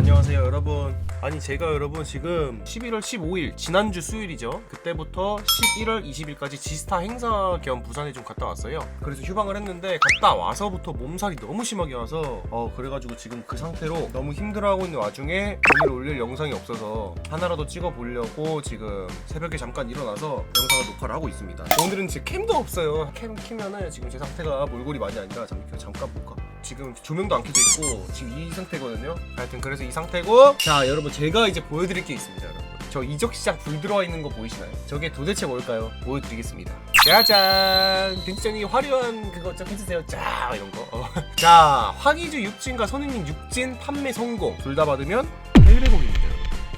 안녕하세요 여러분. 아니 제가 여러분 지금 11월 15일 지난주 수요일이죠. 그때부터 11월 20일까지 지스타 행사 겸 부산에 좀 갔다 왔어요. 그래서 휴방을 했는데 갔다 와서부터 몸살이 너무 심하게 와서 어 그래가지고 지금 그 상태로 너무 힘들어하고 있는 와중에 오늘 올릴 영상이 없어서 하나라도 찍어보려고 지금 새벽에 잠깐 일어나서 영상을 녹화를 하고 있습니다. 오늘은 지금 캠도 없어요. 캠 키면은 지금 제 상태가 몰골이 많이 아니라 잠깐, 잠깐 볼까 지금 조명도 안 켜져 있고 지금 이 상태거든요. 하여튼 그래서 이 상태고 자 여러분 제가 이제 보여드릴 게 있습니다 여러분. 저 이적 시장 불 들어와 있는 거 보이시나요? 저게 도대체 뭘까요? 보여드리겠습니다. 짜잔! 빈티전이 화려한 그거 좀 해주세요. 자 이런 거. 어. 자 황희주 육진과 손흥민 육진 판매 성공 둘 다 받으면 800억입니다.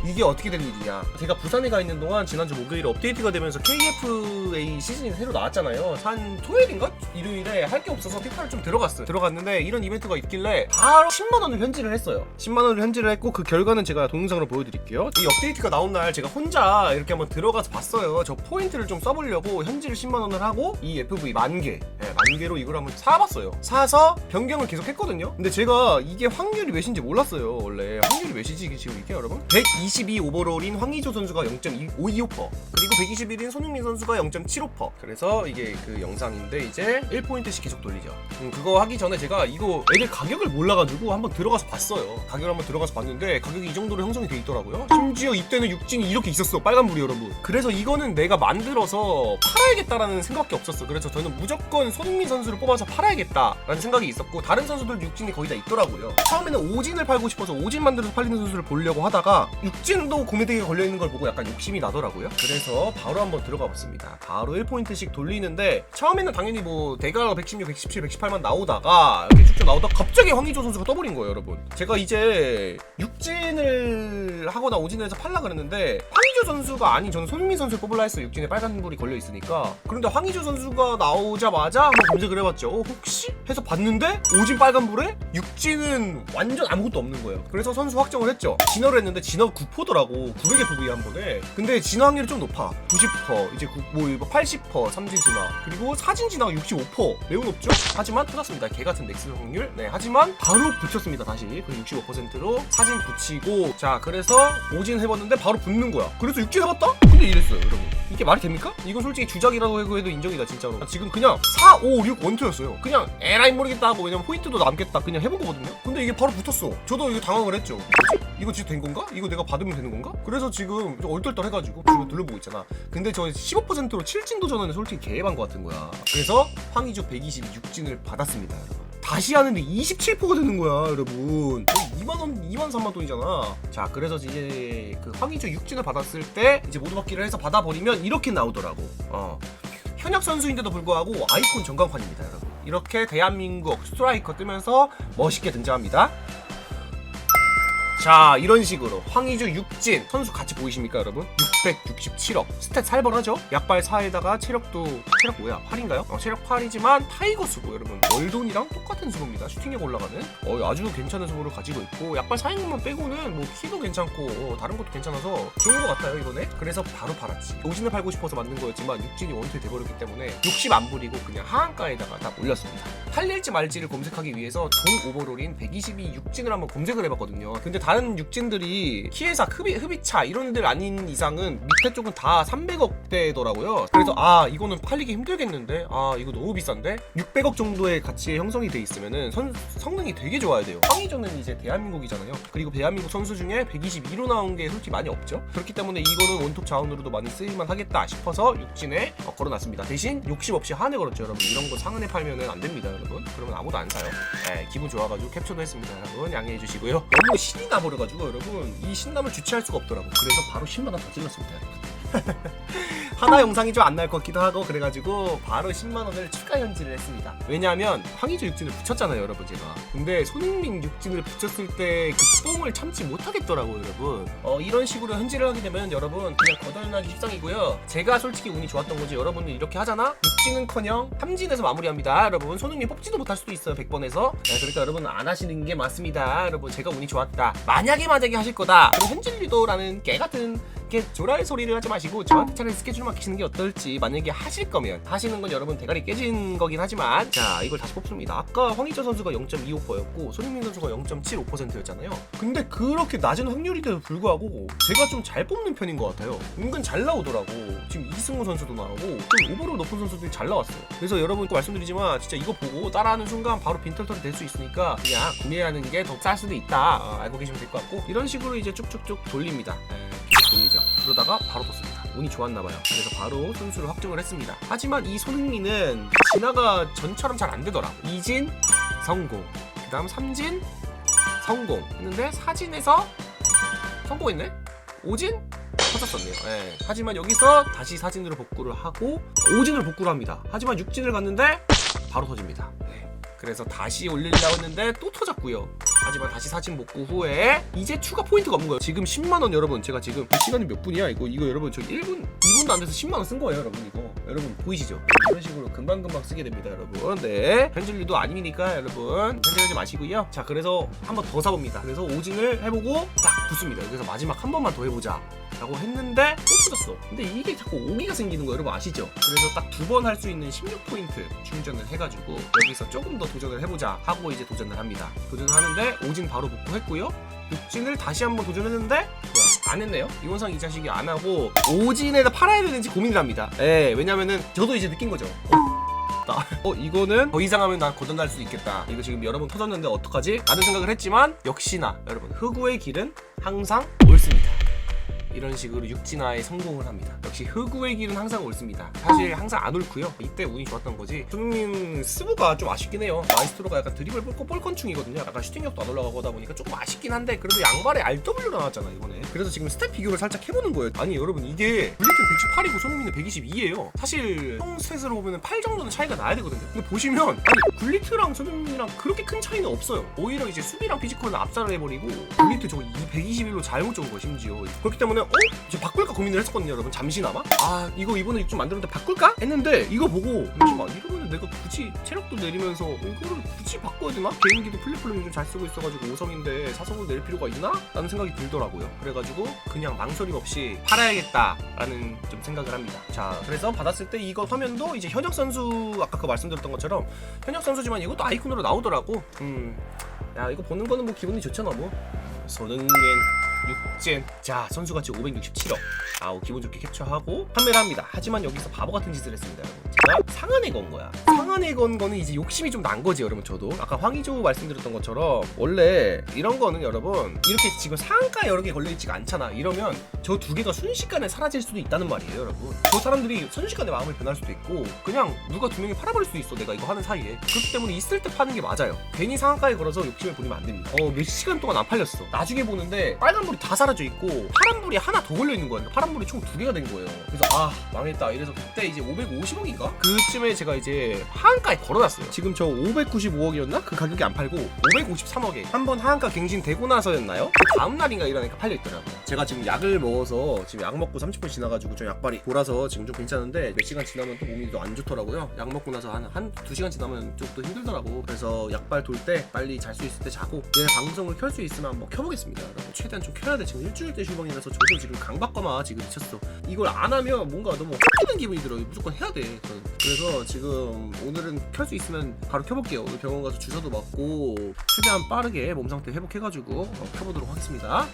이게 어떻게 된 일이냐? 제가 부산에 가 있는 동안 지난주 목요일에 업데이트가 되면서 KFA 시즌이 새로 나왔잖아요. 한 토요일인가? 일요일에 할 게 없어서 피파를 좀 들어갔어요. 들어갔는데 이런 이벤트가 있길래 바로 10만 원을 현질을 했어요. 10만 원을 현질을 했고 그 결과는 제가 동영상으로 보여드릴게요. 이 업데이트가 나온 날 제가 혼자 이렇게 한번 들어가서 봤어요. 저 포인트를 좀 써보려고 현질 10만 원을 하고 이 FV 만 개, 네, 만 개로 이걸 한번 사봤어요. 사서 변경을 계속 했거든요. 근데 제가 이게 확률이 몇인지 몰랐어요. 원래 확률이 몇이지 지금 이게 여러분? 122 오버롤인 황희조 선수가 0.525% 그리고 121인 손흥민 선수가 0.75% 그래서 이게 그 영상인데 이제 1포인트씩 계속 돌리죠. 음, 그거 하기 전에 제가 이거 애들 가격을 몰라가지고 한번 들어가서 봤어요. 가격을 한번 들어가서 봤는데 가격이 이 정도로 형성이 돼 있더라고요. 심지어 이때는 육진이 이렇게 있었어. 빨간불이 여러분. 그래서 이거는 내가 만들어서 팔아야겠다라는 생각밖에 없었어. 그래서 저는 무조건 손흥민 선수를 뽑아서 팔아야겠다라는 생각이 있었고 다른 선수들 육진이 거의 다 있더라고요. 처음에는 오진을 팔고 싶어서 오진 만들어서 팔리는 선수를 보려고 하다가 육진도 구매되게 걸려 있는 걸 보고 약간 욕심이 나더라고요. 그래서 바로 한번 들어가 봤습니다. 바로 1포인트씩 돌리는데 처음에는 당연히 뭐 대가 116, 117, 118만 나오다가 이렇게 쭉쭉 나오다 가 갑자기 황희조 선수가 떠버린 거예요, 여러분. 제가 이제 육진을 하거나 오진을 해서 팔라 그랬는데 황희조 선수가 아닌 저는 손흥민 선수를 뽑으려 했어요. 육진에 빨간불이 걸려 있으니까. 그런데 황희조 선수가 나오자마자 한번 검색을 해봤죠. 어, 혹시 해서 봤는데 오진 빨간불에 육진은 완전 아무것도 없는 거예요. 그래서 선수 확정을 했죠. 진화를 했는데 진화 9% 더라고 900FV 한 번에. 근데 진화 확률이 좀 높아. 90% 이제 구- 뭐 이거 80% 삼진 진화 그리고 사진 진화가 65% 매우 높죠. 하지만 터졌습니다. 개 같은 넥스 확률. 네 하지만 바로 붙였습니다. 다시 그 65%로 사진 붙이고 자 그래서 오진 해봤는데 바로 붙는 거야. 그래서 육진 해봤다? 근데 이랬어요, 여러분. 이게 말이 됩니까? 이건 솔직히 주작이라고 해도 인정이다 진짜로. 지금 그냥 4, 5, 6 원투였어요. 그냥 에라이 모르겠다 하고 왜냐면 포인트도 남겠다 그냥 해본 거거든요. 근데 이게 바로 붙었어. 저도 이거 당황을 했죠. 이거 진짜 된 건가? 이거 내가 받으면 되는 건가? 그래서 지금 좀 얼떨떨해가지고 지금 둘러보고 있잖아. 근데 저 15%로 7진 도전하는 솔직히 개해반 것 같은 거야. 그래서 황희주 126진을 받았습니다, 여러분. 다시 하는데 27%가 되는 거야, 여러분. 거의 2만 원, 2만 3만 돈이잖아. 자, 그래서 이제 그 황희주 6진을 받았을 때 이제 모두 받기를 해서 받아버리면 이렇게 나오더라고. 어. 현역 선수인데도 불구하고 아이콘 전광판입니다, 여러분. 이렇게 대한민국 스트라이커 뜨면서 멋있게 등장합니다. 자 이런 식으로 황희주 육진 선수 같이 보이십니까 여러분? 667억. 스탯 살벌하죠? 약발 4에다가 체력도 체력 뭐야? 8인가요? 어, 체력 8이지만 타이거 수고 여러분. 월돈이랑 똑같은 수고입니다. 슈팅력 올라가는. 어, 아주 괜찮은 수고를 가지고 있고 약발 4인 것만 빼고는 뭐 키도 괜찮고 어, 다른 것도 괜찮아서 좋은 것 같아요 이번에. 그래서 바로 팔았지. 오진을 팔고 싶어서 만든 거였지만 육진이 원투에 돼버렸기 때문에 욕심 안 부리고 그냥 하한가에다가 다 올렸습니다. 팔릴지 말지를 검색하기 위해서 동 오버롤인 122 육진을 한번 검색을 해봤거든요. 근데 다른 육진들이 키에사 흡이, 흡이차 이런 들 아닌 이상은 밑에 쪽은 다 300억대더라고요. 그래서 아 이거는 팔리기 힘들겠는데? 아 이거 너무 비싼데? 600억 정도의 가치에 형성이 돼 있으면은 선, 성능이 되게 좋아야 돼요. 황희조는 이제 대한민국이잖아요. 그리고 대한민국 선수 중에 122로 나온 게 솔직히 많이 없죠. 그렇기 때문에 이거는 원톱 자원으로도 많이 쓰일만 하겠다 싶어서 육진에 어, 걸어놨습니다. 대신 욕심 없이 한해 걸었죠 여러분. 이런 거 상한에 팔면은 안 됩니다 여러분. 그러면 아무도 안 사요. 네, 기분 좋아가지고 캡처도 했습니다 여러분. 양해해 주시고요. 너무 신이 나 버려가지고 여러분 이 신남을 주체할 수가 없더라고. 그래서 바로 10만원 더 찔렀습니다. 여러분 하나 영상이 좀 안 날 것 같기도 하고 그래가지고 바로 10만 원을 추가 현질을 했습니다. 왜냐하면 황희조 육진을 붙였잖아요, 여러분 제가. 근데 손흥민 육진을 붙였을 때 그 뽕을 참지 못하겠더라고요, 여러분. 어, 이런 식으로 현질을 하게 되면 여러분 그냥 거덜나기 십상이고요. 제가 솔직히 운이 좋았던 거지. 여러분들 이렇게 하잖아. 육진은커녕 삼진에서 마무리합니다, 여러분. 손흥민 뽑지도 못할 수도 있어요, 100번에서. 네, 그러니까 여러분 안 하시는 게 맞습니다, 여러분. 제가 운이 좋았다. 만약에 만약에 하실 거다. 그럼 현질 리도라는 개 같은 이렇게 조랄 소리를 하지 마시고 저한테 차라리 스케줄만 키시는 게 어떨지 만약에 하실 거면 하시는 건 여러분 대가리 깨진 거긴 하지만 자 이걸 다시 뽑습니다. 아까 황희조 선수가 0.25%였고 손흥민 선수가 0.75%였잖아요. 근데 그렇게 낮은 확률인데도 불구하고 제가 좀 잘 뽑는 편인 것 같아요. 은근 잘 나오더라고. 지금 이승우 선수도 나오고 좀 오버롤 높은 선수들이 잘 나왔어요. 그래서 여러분 꼭 말씀드리지만 진짜 이거 보고 따라하는 순간 바로 빈털털이 될 수 있으니까 그냥 구매하는 게 더 쌀 수도 있다. 어, 알고 계시면 될 것 같고 이런 식으로 이제 쭉쭉쭉 돌립니다. 네, 계속 돌리죠 그러다가 바로 떴습니다 운이 좋았나봐요 그래서 바로 선수를 확정을 했습니다 하지만 이 손흥민은 진화가 전처럼 잘 안 되더라 이진 성공 그 다음 삼진 성공 했는데 사진에서 성공했네 오진 터졌었네요. 예. 하지만 여기서 다시 사진으로 복구를 하고 오진으로 복구를 합니다. 하지만 육진을 갔는데 바로 터집니다. 네. 그래서 다시 올리려고 했는데 또 터졌고요. 하지만 다시 사진 복구 후에 이제 추가 포인트가 없는 거예요. 지금 10만 원 여러분 제가 지금 그 시간이 몇 분이야? 이거 이거 여러분 저 1분 2분도 안 돼서 10만 원 쓴 거예요, 여러분 이거. 여러분 보이시죠? 이런 식으로 금방금방 쓰게 됩니다, 여러분. 네. 현질리도 아니니까 여러분 현질하지 마시고요. 자, 그래서 한 번 더 사봅니다. 그래서 오진을 해보고 딱 붙습니다. 그래서 마지막 한 번만 더 해보자. 라고 했는데 또 터졌어. 근데 이게 자꾸 오기가 생기는 거 여러분 아시죠? 그래서 딱 두 번 할 수 있는 16포인트 충전을 해가지고 여기서 조금 더 도전을 해보자 하고 이제 도전을 합니다. 도전을 하는데 오진 바로 복구했고요. 육진을 다시 한번 도전했는데 뭐야 안 했네요. 이원상 이 자식이 안 하고 오진에다 팔아야 되는지 고민을 합니다. 예, 왜냐면은 저도 이제 느낀 거죠. 어, 나- 어 이거는 더 이상 하면 난 고장날 수 있겠다. 이거 지금 여러 번 터졌는데 어떡하지? 라는 생각을 했지만 역시나 여러분 흑우의 길은 항상 옳습니다. 이런 식으로 육진화에 성공을 합니다. 역시 흑우의 길은 항상 옳습니다. 사실 항상 안 옳고요. 이때 운이 좋았던 거지. 손흥민 스브가 좀 아쉽긴 해요. 마이스트로가 약간 드리블 뻘건 뻘건충이거든요. 약간 슈팅력도 안 올라가고 하다 보니까 조금 아쉽긴 한데 그래도 양발에 RW가 나왔잖아 이번에. 그래서 지금 스텝 비교를 살짝 해보는 거예요. 아니 여러분 이게 블리튼 118이고 손흥민은 122예요. 사실 총 스탯으로 보면 8 정도는 차이가 나야 되거든요. 근데 보시면 아니 굴리트랑 손흥민이랑 그렇게 큰 차이는 없어요. 오히려 이제 수비랑 피지컬은 압살을 해버리고 굴리트 저거 121로 잘못 적은 거예요 심지어. 그렇기 때문에 어? 이제 바꿀까 고민을 했었거든요 여러분 잠시나마. 아 이거 이번에 좀 만들었는데 바꿀까? 했는데 이거 보고 잠시만 이러면 내가 굳이 체력도 내리면서 이거를 굳이 바꿔야 되나? 개인기도 플랫폼을 좀잘 쓰고 있어가지고 5성인데 4성으로 낼 필요가 있나? 라는 생각이 들더라고요. 그래가지고 그냥 망설임 없이 팔아야겠다 라는 좀 생각을 합니다. 자 그래서 받았을 때 이거 화면도 이제 현역 선수 아까 그 말씀드렸던 것처럼 현역 선수지만 이것도 아이콘으로 나오더라고. 음. 야 이거 보는 거는 뭐 기분이 좋잖아 뭐. 손흥민 육젠 자 선수가치 567억. 아우 기분 좋게 캡처하고 판매를 합니다. 하지만 여기서 바보 같은 짓을 했습니다 여러분. 제가 상한에 건 거야. 상한에 건 거는 이제 욕심이 좀 난 거지 여러분 저도. 아까 황희조 말씀드렸던 것처럼 원래 이런 거는 여러분 이렇게 지금 상한가 여러 개 걸려있지가 않잖아. 이러면 저 두 개가 순식간에 사라질 수도 있다는 말이에요 여러분. 저 사람들이 순식간에 마음을 변할 수도 있고 그냥 누가 두 명이 팔아버릴 수도 있어 내가 이거 하는 사이에. 그렇기 때문에 있을 때 파는 게 맞아요. 괜히 상한가에 걸어서 욕심을 부리면 안 됩니다. 어몇 시간 동안 안 팔렸어. 나중에 보는데 빨간 불이 다 사라져 있고 파란불이 하나 더 걸려 있는 거예요. 파란불이 총 두 개가 된 거예요. 그래서 아 망했다. 이래서 그때 이제 550억인가? 그쯤에 제가 이제 하한가에 걸어놨어요. 지금 저 595억이었나? 그 가격이 안 팔고 553억에 한 번 하한가 갱신되고 나서였나요? 그 다음 날인가 이러니까 팔려 있더라고요. 제가 지금 약을 먹어서 지금 약 먹고 30분 지나가지고 좀 약발이 돌아서 지금 좀 괜찮은데 몇 시간 지나면 또 몸이 또 안 좋더라고요. 약 먹고 나서 한한두 시간 지나면 좀 또 힘들더라고. 그래서 약발 돌 때 빨리 잘 수 있을 때 자고 내 방송을 켤 수 있으면 한번 켜보겠습니다. 여러분 최대한 좀 켜야 돼. 지금 일주일째 휴방이라서 저도 지금 강박과마 지금 미쳤어. 이걸 안 하면 뭔가 너무 쫓기는 기분이 들어요. 무조건 해야 돼 저는. 그래서 지금 오늘은 켤 수 있으면 바로 켜볼게요. 오늘 병원 가서 주사도 맞고 최대한 빠르게 몸 상태 회복해가지고 어, 켜보도록 하겠습니다